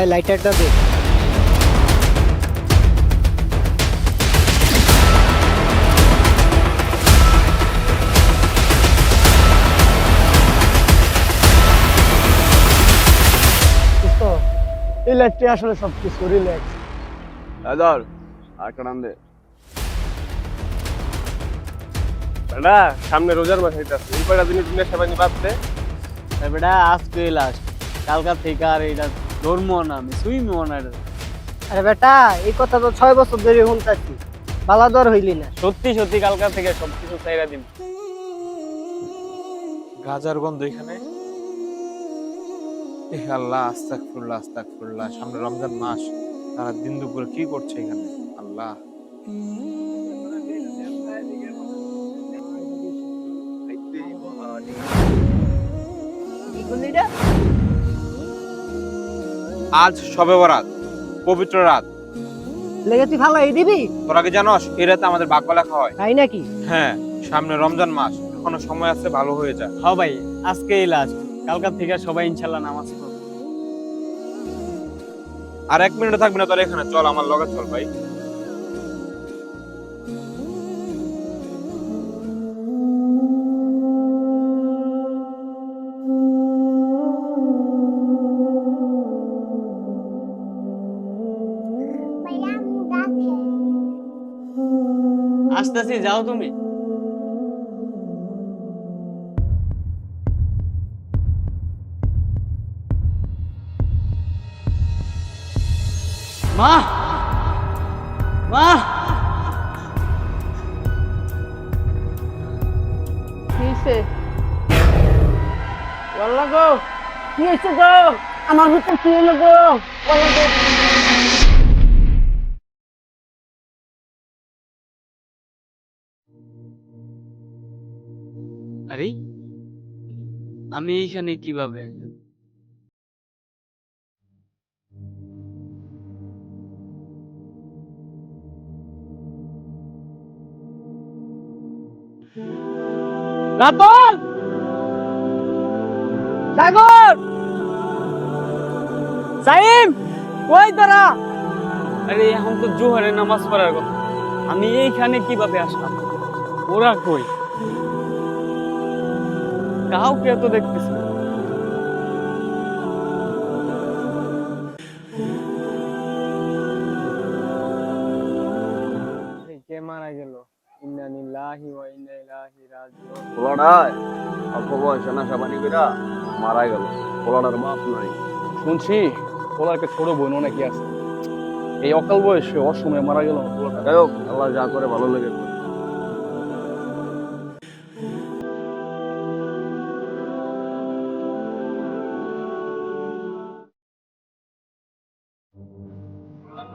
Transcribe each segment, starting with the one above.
হ্যাঁ লাইটারটা দে। এই লাইটটি আসলে সব কিছু রিল্যাক্স আর কারণ দে। বেটা সামনে রোজার মাস হইতাছে এই কয়টা দিনের দিনের সেবা নি বাদতে বেটা আজকে লাস্ট কালকা থেকে আর এটা ধরবো না আমি সুইমও না আরে বেটা এই কথা তো ছয় বছর ধরে শুনতাছি। বালাদর হইলি না। সত্যি সত্যি কালকা থেকে সবকিছু চাইরা দিন। গাজার গন্ধ এখানে? এ আল্লাহ আস্তাক ফুল্লাহ আস্তাক ফুল্লাহ সামনে রমজান মাস। তারা দিন দুপুরে কি করছে এখানে? আল্লাহ। আজ সবে বরাত পবিত্র রাত। লেগে তুই ভালো এই দিবি? তোরা কি জানোস এই রাতে আমাদের বাক্য লেখা হয়। তাই নাকি? হ্যাঁ সামনে রমজান মাস এখনও সময় আছে ভালো হয়ে যায় হ্যাঁ ভাই আজকে এই লাস্ট। কালকার থেকে সবাই ইনশাল্লাহ নামাজ পড়ব। আর এক মিনিট থাকবি না তোর এখানে চল আমার লগে চল ভাই। আসতেছি যাও তুমি। মা! মা! কিসে বললা গো। কি হয়েছে গো? আমার ভিতর কি হলো গো? বললা গো। আমি এইখানে কীভাবে রাতন সাগর! সাইম! কই তারা! আরে, এখন তো জোহরে নামাজ পড়ার কথা। আমি এইখানে কীভাবে আসলাম? ওরা কই? কাউকে তো দেখতেছি কে মারা গেল? ইন্না লিল্লাহি ওয়া ইন্না ইলাইহি রাজিউন। পোলাটায় অল্প বয়সে নাশা পানি কইরা মারা গেল। পোলাটার মাপ নাই। শুনছি একটা ছোট বোন নাকি আছে। এই অকাল বয়সে অসময়ে মারা গেল। পোলাটা যাই হোক আল্লাহ যা করে ভালো লাগে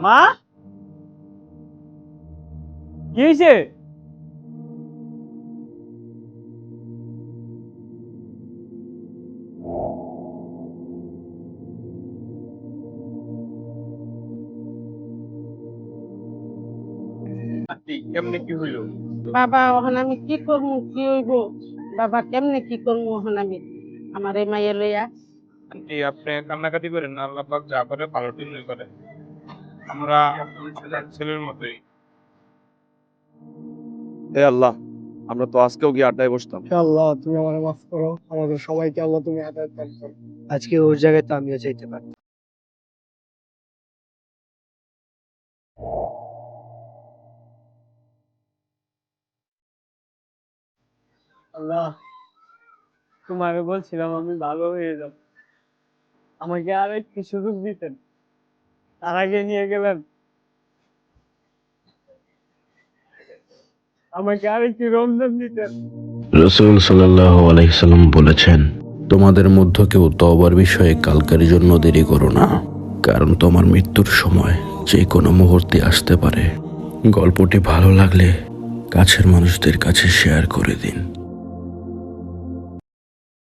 মা? কি হয়েছে কেমনে কি হইল? বাবা ওখানে আমি কি করব কি হইব? বাবা কেমনে কি করব ওখানে আমি? আমার এই মাইয়া লইয়া। আন্টি আপনি কান্নাকাটি করেন না আল্লাহ পাক যা করে ভালো টিমই করে। আমরা ছেলের মতোই। হে আল্লাহ আমরা তো আজকেও গিয়ে আড্ডায় বসতাম। আল্লাহ তুমি আমার মাফ করো। আমাদের সবাইকে আল্লাহ তুমি হেদায়েত দান করো। আজকে ওর জায়গায় তো আমিও চাইতে পারি আল্লাহ তোমাকে বলছিলাম আমি ভালো হয়ে যাব। আমাকে আর একটু সুযোগ দিতেন। তার আগে নিয়ে গেলেন। আমাকে আর একটু রমজান দিতেন। রসুল সাল্লাহ বলেছেন, তোমাদের মধ্য কেউ তওবার বিষয়ে কালকার জন্য দেরি করো না, কারণ তোমার মৃত্যুর সময় যে কোনো মুহূর্তে আসতে পারে। গল্পটি ভালো লাগলে কাছের মানুষদের কাছে শেয়ার করে দিন।